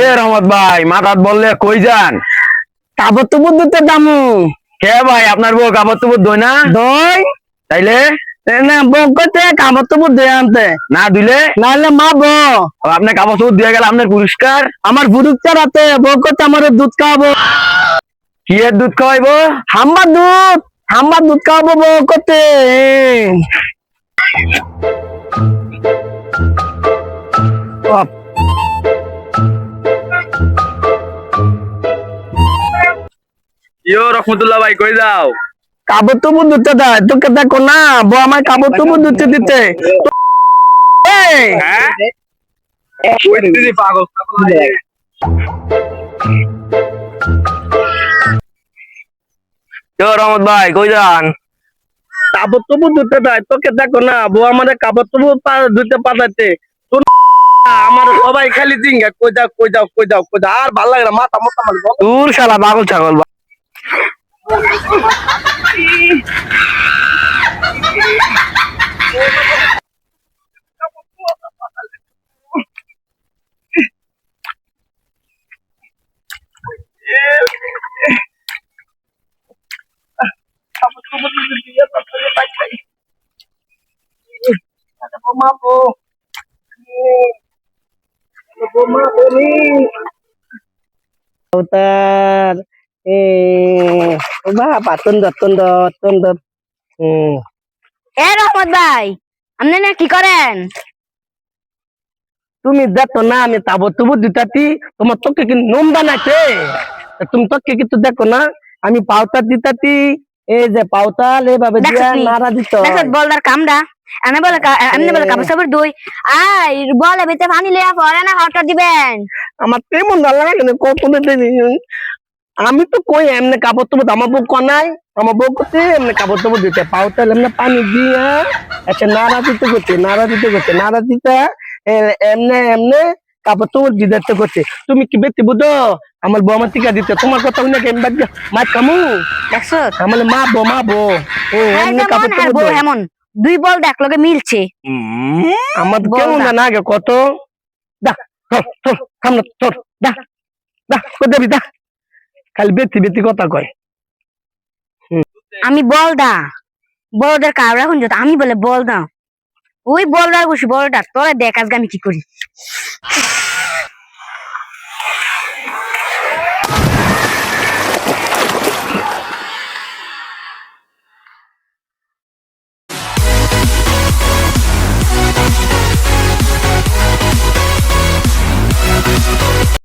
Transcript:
এ রহমত ভাই মাথাত বললে কই যান? কাপড় তো বুদ্ধতে দামু কে ভাই আপনার বউ কাপড় তো দই না? দই তাইলে? না বউ করতে কাপড় তো বুদ্ধ আনতে। না দিলে নাহলে মা বউ। আপনি কাপড় চোপড় দিয়ে গেল আপনার পুরস্কার? আমার বুড়ুক রাতে বউ করতে আমার দুধ খাওয়াবো। কি এর দুধ খাওয়াইবো? হাম্বার দুধ হাম্বার দুধ খাওয়াবো বউ করতে ইয়ো রহমতুল্লাহ ভাই কই যাও? কাপড় তো বুদ্ধতে দেয় তোকে দেখো না বউ আমার কাপড় তো বুদ্ধতে দিতে হ্যাঁ? দিদি রহমত ভাই কই যান? কাপড় তবু ধুতে দেয় তোকে দেখো না বউ আমাদের কাপড় তবু ধুতে পাঠাতে তোর আমার সবাই খালি দিঙ্গা কই যাও কই যাও কই যাও কই যাও। আর ভালো লাগে না মাথা মাথা মারি দূর শালা পাগল ছাগল। ভাই। Eh, ভাই আপনি না কি করেন? তুমি দেখো না আমি তাবো তুবু দিতাতি তোমার তোকে কি নুন বানাইছে তা তুমি তোকে কিন্তু দেখো না আমি পাউতা দিতাতি এই যে পাউতাল এইভাবে দেখো দিয়া নাড়া দিত। বলদার কামড়া। এনে বলে এমনি বলে কাপড় সাপড় দুই আই বলে বেতে পানি লিয়া পরে না হঠাৎ দিবেন। আমার তেমন ভালো লাগে কেন কখনো আমি তো কই এমনি কাপড় তুবু আমার বউ কনাই আমার বউ করতে এমনি কাপড় তুবু দিতে পাউতাল এমনি পানি দিয়া একটা নাড়া দিতে করতে নাড়া দিতে করতে নাড়া দিতে এমনে এমনে কাপড় তুবু দিতে করতে তুমি কি বেতি বুধ আমার আমার টিকা দিতে তোমার কথা উনি কেন বাদ মাছ কামু। আমার মা বো মা বো ও হ্যাঁ এমনি কাপড় হ্যাঁ দুই বল দেখ লগে মিলছে। আমার বল কেমন না। আগে কত? দা সামনে থর দা দা দেবি দা। খালি বেতি বেতি কথা কয়। আমি বল দা বড়দের কাবড়া খুঁজো আমি বলে বল দা ওই বলদার বসি বড়টা তোরা দেখ আজকে আমি কি করি।